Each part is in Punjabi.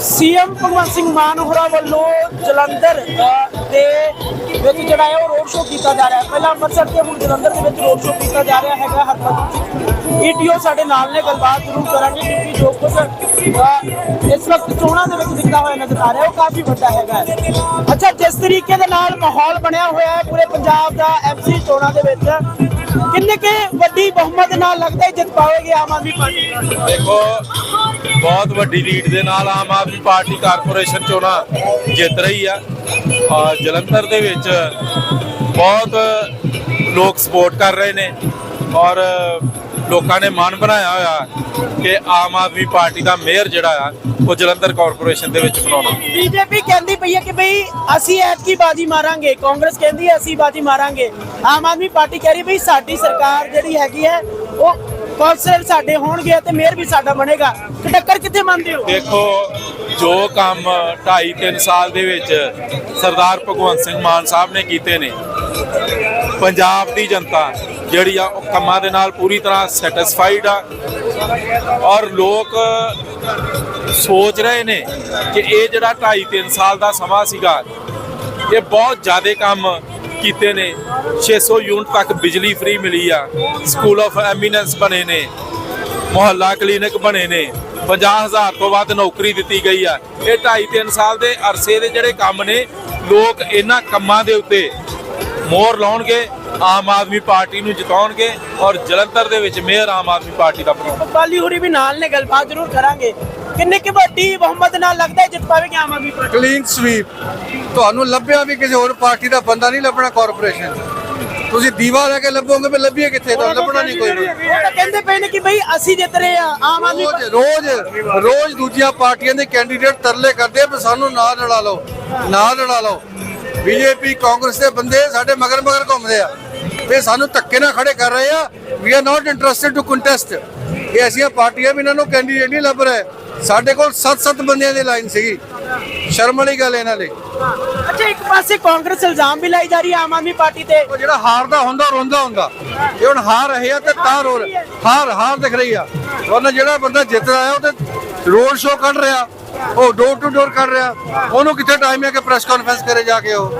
ਸੀਐਮ ਭਗਵੰਤ ਸਿੰਘ ਮਾਨ ਹੋਰਾਂ ਵੱਲੋਂ ਜਲੰਧਰ ਦੇ ਵਿੱਚ ਜਿਹੜਾ ਹੈ ਉਹ ਰੋਡ ਸ਼ੋਅ ਕੀਤਾ ਜਾ ਰਿਹਾ ਹੈ। ਪਹਿਲਾਂ ਅੰਮ੍ਰਿਤਸਰ ਤੇ ਹੁਣ ਜਲੰਧਰ ਦੇ ਵਿੱਚ ਰੋਡ ਸ਼ੋਅ ਕੀਤਾ ਜਾ ਰਿਹਾ ਹੈਗਾ ਹਰਪ੍ਰੀਤ ਈਟੀਓ ਸਾਡੇ ਨਾਲ ਨੇ, ਗੱਲਬਾਤ ਜ਼ਰੂਰ ਕਰਾਂਗੇ ਕਿਉਂਕਿ ਜੋ ਕੁਝ ਇਸ ਵਕਤ ਚੋਣਾਂ ਦੇ ਵਿੱਚ ਦਿਖਦਾ ਹੋਇਆ ਨਜ਼ਰ ਆ ਰਿਹਾ, ਉਹ ਕਾਫੀ ਵੱਡਾ ਹੈਗਾ ਅੱਛਾ, ਜਿਸ ਤਰੀਕੇ ਦੇ ਨਾਲ ਮਾਹੌਲ ਬਣਿਆ ਹੋਇਆ ਹੈ ਪੂਰੇ ਪੰਜਾਬ ਦਾ ਐਮਸੀ ਚੋਣਾਂ ਦੇ ਵਿੱਚ, ਕਿੰਨੇ ਕੇ ਵੱਡੀ ਬਹੁਮਤ ਨਾਲ ਲੱਗਦਾ ਜਿੱਤ ਪਾਵੇਗੀ ਆਮ ਆਦਮੀ ਪਾਰਟੀ? ਦੇਖੋ ਬਹੁਤ ਵੱਡੀ ਲੀਡ ਦੇ ਨਾਲ ਆਮ ਆਦਮੀ ਪਾਰਟੀ ਕਾਰਪੋਰੇਸ਼ਨ ਚੋਣਾਂ ਜਿੱਤ ਰਹੀ ਆ। ਔਰ ਜਲੰਧਰ ਦੇ ਵਿੱਚ ਬਹੁਤ ਲੋਕ ਸਪੋਰਟ ਕਰ ਰਹੇ ਨੇ ਔਰ ਲੋਕਾਂ ਨੇ ਮਨ ਬਣਾਇਆ ਹੋਇਆ ਕਿ ਆਮ ਆਦਮੀ ਪਾਰਟੀ ਦਾ ਮੇਅਰ ਜਿਹੜਾ ਆ, ਉਹ ਜਲੰਧਰ ਕਾਰਪੋਰੇਸ਼ਨ ਦੇ ਵਿੱਚ ਬਣਾਉਣਾ। ਬੀਜੇਪੀ ਕਹਿੰਦੀ ਪਈ ਹੈ ਕਿ ਭਈ ਅਸੀਂ ਐਤਕੀ ਬਾਜੀ ਮਾਰਾਂਗੇ, ਕਾਂਗਰਸ ਕਹਿੰਦੀ ਅਸੀਂ ਬਾਜੀ ਮਾਰਾਂਗੇ। ਆਮ ਆਦਮੀ ਪਾਰਟੀ ਕਹਿ ਰਹੀ ਭਈ ਸਾਡੀ ਸਰਕਾਰ ਜਿਹੜੀ ਹੈਗੀ ਹੈ, ਉਹ ਕੌਂਸਲਰ ਸਾਡੇ ਹੋਣਗੇ ਤੇ ਮੇਅਰ ਵੀ ਸਾਡਾ ਬਣੇਗਾ। ਤੇ ਟੱਕਰ ਕਿੱਥੇ ਮੰਨਦੇ ਹੋ? ਦੇਖੋ, ਜੋ ਕੰਮ 2.5 3 ਸਾਲ ਦੇ ਵਿੱਚ ਸਰਦਾਰ ਭਗਵੰਤ ਸਿੰਘ ਮਾਨ ਸਾਹਿਬ ਨੇ ਕੀਤੇ ਨੇ, ਪੰਜਾਬ ਦੀ ਜਨਤਾ ਜਿਹੜੀ ਆ, ਉਹ ਕੰਮਾਂ ਦੇ ਨਾਲ ਪੂਰੀ ਤਰ੍ਹਾਂ ਸੈਟੀਸਫਾਈਡ ਆ ਔਰ ਲੋਕ ਸੋਚ ਰਹੇ ਨੇ ਕਿ ਇਹ ਜਿਹੜਾ 2.5 3 ਸਾਲ ਦਾ ਸਮਾਂ ਸੀਗਾ, ਇਹ ਬਹੁਤ ਜ਼ਿਆਦਾ ਕੰਮ ਕੀਤੇ ਨੇ। 600 ਯੂਨਿਟ ਤੱਕ ਬਿਜਲੀ ਫ੍ਰੀ ਮਿਲੀ ਆ। ਸਕੂਲ ਆਫ ਐਮੀਨੈਂਸ ਬਣੇ ਨੇ। ਮੁਹੱਲਾ ਕਲੀਨਿਕ ਬਣੇ ਨੇ। 50000 ਤੋਂ ਵੱਧ ਨੌਕਰੀ ਦਿੱਤੀ ਗਈ ਆ। ਇਹ 2.5 3 ਸਾਲ ਦੇ ਅਰਸੇ ਦੇ ਜਿਹੜੇ ਕੰਮ ਨੇ, ਲੋਕ ਇਹਨਾਂ ਕੰਮਾਂ ਦੇ ਉੱਤੇ ਮੋਹਰ ਲਾਉਣਗੇ, ਆਮ ਆਦਮੀ ਪਾਰਟੀ ਨੂੰ ਜਿਤਾਉਣਗੇ ਔਰ ਜਲੰਧਰ ਦੇ ਵਿੱਚ ਮੇਅਰ ਆਮ ਆਦਮੀ ਪਾਰਟੀ ਦਾ ਬਣਾਉਣਗੇ। ਬਾਲੀ ਹੋਰੀ ਵੀ ਨਾਲ ਨੇ, ਗੱਲਬਾਤ ਜ਼ਰੂਰ ਕਰਾਂਗੇ। ਕਿੰਨੇ ਕਿ ਵੱਡੀ ਬਹੁਮਤ ਨਾਲ ਲੱਗਦਾ ਹੈ ਜਿੱਤ ਪਾਵੇਗੀ Aam Aadmi party? Clean sweep. ਤੁਹਾਨੂੰ ਲੱਭਿਆ ਵੀ ਕਿਸੇ ਹੋਰ ਪਾਰਟੀ ਦਾ ਬੰਦਾ ਨਹੀਂ ਲੱਭਣਾ ਕਾਰਪੋਰੇਸ਼ਨ ਤੁਸੀਂ ਦੀਵਾ ਲੈ ਕੇ ਲੱਭੋਗੇ ਵੀ ਲੱਭੀਏ ਕਿੱਥੇ ਤੁਹਾਨੂੰ ਲੱਭਣਾ ਨਹੀਂ ਕੋਈ। ਉਹ ਤਾਂ ਕਹਿੰਦੇ ਪਏ ਨੇ ਕਿ ਭਈ ਅਸੀਂ ਜਿੱਤ ਰਹੇ ਆ ਆਮ ਆਦਮੀ ਰੋਜ਼ ਰੋਜ਼ ਰੋਜ਼ ਦੂਜੀਆਂ ਪਾਰਟੀਆਂ ਦੇ ਕੈਂਡੀਡੇਟ ਤਰਲੇ ਕਰਦੇ ਆ ਵੀ ਸਾਨੂੰ ਨਾਲ ਲੜਾ ਲਓ ਨਾਲ ਲੜਾ ਲਓ। ਬੀਜੇਪੀ ਕਾਂਗਰਸ ਦੇ ਬੰਦੇ ਸਾਡੇ ਮਗਰ ਮਗਰ ਘੁੰਮਦੇ ਆ। ਤੇ ਸਾਨੂੰ ਧੱਕੇ ਨਾਲ ਖੜੇ ਕਰ ਰਹੇ ਆ। We are not interested to contest ਇਹ ਐਸੀਆਂ ਪਾਰਟੀਆਂ ਵੀ ਇਹਨਾਂ ਨੂੰ ਕੈਂਡੀਡੇਟ ਨਹੀਂ ਲੱਭ ਰਹੇ। ਸਾਡੇ ਕੋਲ 7-7 ਬੰਦਿਆਂ ਦੀ ਲਾਈਨ ਸੀਗੀ। ਸ਼ਰਮ ਵਾਲੀ ਗੱਲ ਇਹਨਾਂ ਲਈ ਅੱਛਾ ਇੱਕ ਪਾਸੇ ਕਾਂਗਰਸ ਇਲਜ਼ਾਮ ਵੀ ਲਾਈ ਜਾ ਰਹੀ ਹੈ ਆਮ ਆਦਮੀ ਪਾਰਟੀ ਤੇ। ਉਹ ਜਿਹੜਾ ਹਾਰਦਾ ਹੁੰਦਾ ਰੋਂਦਾ ਹੁੰਦਾ। ਇਹ ਹੁਣ ਹਾਰ ਰਹੇ ਆ ਤੇ ਤਾਂ ਰੋ ਹਾਰ ਹਾਰ ਦਿਖ ਰਹੀ ਆ। ਉਹਨਾਂ ਜਿਹੜਾ ਬੰਦਾ ਜਿੱਤ ਰਿਹਾ ਉਹ ਤੇ ਰੋਡ ਸ਼ੋਅ ਕੱਢ ਰਿਹਾ। ਉਹ ਡੋਰ ਟੂ ਡੋਰ ਕਰ ਰਿਹਾ। ਉਹਨੂੰ ਕਿੱਥੇ ਟਾਈਮ ਹੈ ਕਿ ਪ੍ਰੈਸ ਕਾਨਫਰੰਸ ਕਰੇ ਜਾ ਕੇ ਉਹ?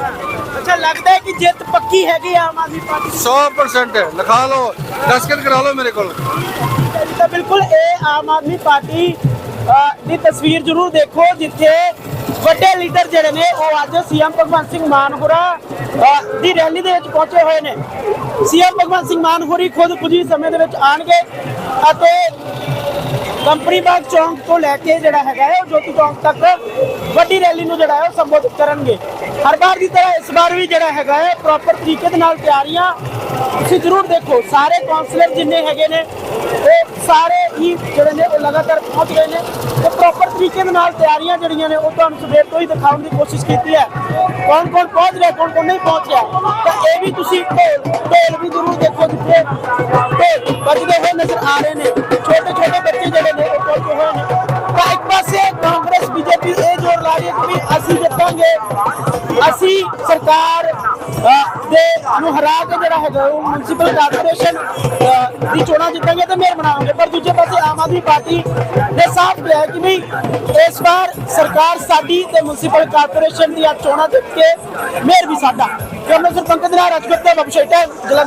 ਅੱਛਾ ਲੱਗਦਾ ਹੈ ਕਿ ਜਿੱਤ ਪੱਕੀ ਹੈਗੀ ਆਮ ਆਦਮੀ ਪਾਰਟੀ ਦੀ। 100% ਹੈ। ਲਿਖਾ ਲਓ ਦਸਤਖਤ ਕਰਾ ਲਓ ਮੇਰੇ ਕੋਲ। ਤਾਂ ਬਿਲਕੁਲ ਇਹ ਆਮ ਆਦਮੀ ਪਾਰਟੀ ਦੀ ਤਸਵੀਰ ਜ਼ਰੂਰ ਦੇਖੋ, ਜਿੱਥੇ ਵੱਡੇ ਲੀਡਰ ਜਿਹੜੇ ਨੇ, ਉਹ ਅੱਜ ਸੀਐਮ ਭਗਵੰਤ ਸਿੰਘ ਮਾਨ ਦੀ ਰੈਲੀ ਦੇ ਵਿੱਚ ਪਹੁੰਚੇ ਹੋਏ ਨੇ। ਸੀਐਮ ਭਗਵੰਤ ਸਿੰਘ ਮਾਨ ਖੁਦ ਕੁਝ ਹੀ ਸਮੇਂ ਦੇ ਵਿੱਚ ਆਣਗੇ ਅਤੇ ਕੰਪਨੀ ਬਾਗ ਚੌਂਕ ਤੋਂ ਲੈ ਕੇ ਜਿਹੜਾ ਹੈਗਾ ਹੈ, ਉਹ ਜੋਤੀ ਚੌਂਕ ਤੱਕ ਵੱਡੀ ਰੈਲੀ ਨੂੰ ਜਿਹੜਾ ਹੈ, ਉਹ ਸੰਬੋਧਿਤ ਕਰਨਗੇ। ਹਰ ਵਾਰ ਦੀ ਤਰ੍ਹਾਂ ਇਸ ਵਾਰ ਵੀ ਜਿਹੜਾ ਹੈਗਾ ਹੈ ਪ੍ਰੋਪਰ ਤਰੀਕੇ ਦੇ ਨਾਲ ਤਿਆਰੀਆਂ ਤੁਸੀਂ ਜ਼ਰੂਰ ਦੇਖੋ। ਸਾਰੇ ਕਾਉਂਸਲਰ ਜਿੰਨੇ ਹੈਗੇ ਨੇ, ਉਹ ਸਾਰੇ ਹੀ ਜਿਹੜੇ ਨੇ, ਉਹ ਲਗਾਤਾਰ ਪਹੁੰਚ ਗਏ ਨੇ ਤੇ ਪ੍ਰੋਪਰ ਤਰੀਕੇ ਦੇ ਨਾਲ ਤਿਆਰੀਆਂ ਜਿਹੜੀਆਂ ਨੇ, ਉਹ ਤੁਹਾਨੂੰ ਸਵੇਰ ਤੋਂ ਹੀ ਦਿਖਾਉਣ ਦੀ ਕੋਸ਼ਿਸ਼ ਕੀਤੀ ਹੈ। ਕੌਣ ਕੌਣ ਪਹੁੰਚ ਰਿਹਾ, ਕੌਣ ਕੌਣ ਨਹੀਂ ਪਹੁੰਚ ਰਿਹਾ? ਤਾਂ ਇਹ ਵੀ ਤੁਸੀਂ ਢੋਲ ਢੋਲ ਵੀ ਜ਼ਰੂਰ ਦੇਖੋ ਜਿੱਥੇ ਢੇਲ ਵੱਜਦੇ ਹੋਏ ਨਜ਼ਰ ਆ ਰਹੇ ਨੇ। ਛੋਟੇ ਛੋਟੇ ਬੱਚੇ ਜਿਹੜੇ ਨੇ, ਉਹ ਪਹੁੰਚੇ ਹੋਏ ਨੇ। ਤਾਂ ਇੱਕ ਪਾਸੇ ਕਾਂਗਰਸ, ਬੀਜੇਪੀ ਇਹ ਵੀ ਅਸੀਂ ਜਿੱਤਾਂਗੇ, ਅਸੀਂ ਸਰਕਾਰ ਦੇ ਨੂੰ ਹਰਾ ਕੇ ਜਿਹੜਾ ਹੈਗਾ ਉਹ ਮਿਊਨਿਸਪਲ ਕਾਰਪੋਰੇਸ਼ਨ ਦੀ ਚੋਣਾਂ ਜਿੱਤਾਂਗੇ ਤੇ ਮੇਅਰ ਬਣਾਵਾਂਗੇ। ਪਰ ਦੂਜੇ ਪਾਸੇ ਆਮ ਆਦਮੀ ਪਾਰਟੀ ਨੇ ਸਾਫ਼ ਕਿਹਾ ਕਿ ਵੀ ਇਸ ਵਾਰ ਸਰਕਾਰ ਸਾਡੀ ਤੇ ਮਿਊਨਿਸਪਲ ਕਾਰਪੋਰੇਸ਼ਨ ਦੀਆਂ ਚੋਣਾਂ ਜਿੱਤ ਕੇ ਮੇਅਰ ਵੀ ਸਾਡਾ। ਕਮਲ ਸਰ ਪੰਕਜ ਰਾਜ ਰਾਜਪੂਤ ਦਾ ਬਬਸ਼ੇਟਾ